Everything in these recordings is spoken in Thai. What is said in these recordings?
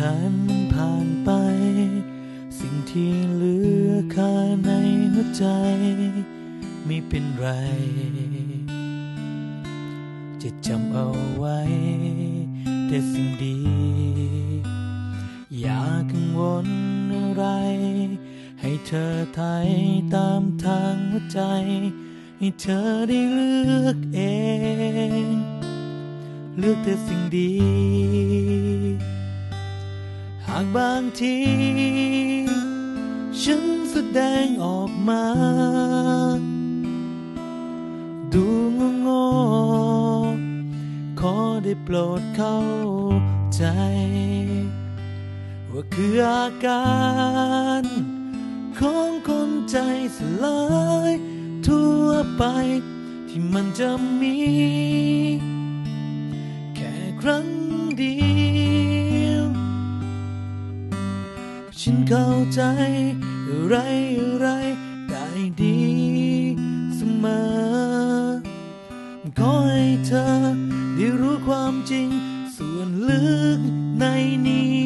กันผ่านไป สิ่งที่เหลือค่าในหัวใจ ไม่เป็นไร จะจำเอาไว้ แต่สิ่งดี อย่ากังวลอะไร ให้เธอไทยตามทางหัวใจ ให้เธอได้เลือกเอง เลือกแต่สิ่งดีากบางที ฉันแสดงออกมา ดูงงๆขอได้โปรดเข้าใจ ว่าคืออาการของคนใจสลายทั่วไปที่มันจะมี เข้าใจอะไรอะไรได้ดีเสมอ ขอให้เธอได้รู้ความจริง ส่วนลึกในนี้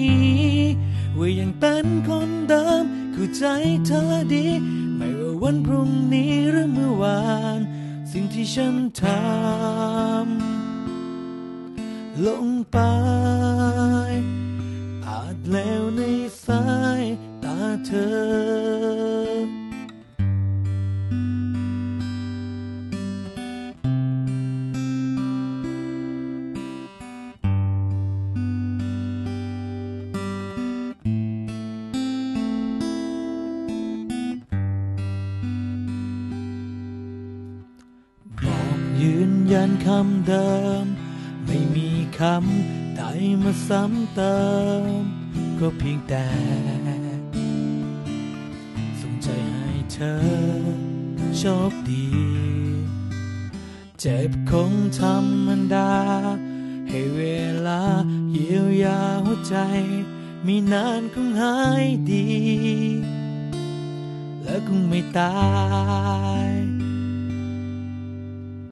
ว่ายังเป็นคนเดิมคือใจเธอดี ไม่ว่าวันพรุ่งนี้หรือเมื่อวาน สิ่งที่ฉันทำลงไปอาจแล้วในสาย เธอบอกยืนยันคำเดิม ไม่มีคำใดมาซ้ำเติม ก็เพียงแต่ เธอโชคดี เจ็บคงธรรมดา ให้เวลาเยียวยาหัวใจ มีนานคงหายดี และคงไม่ตาย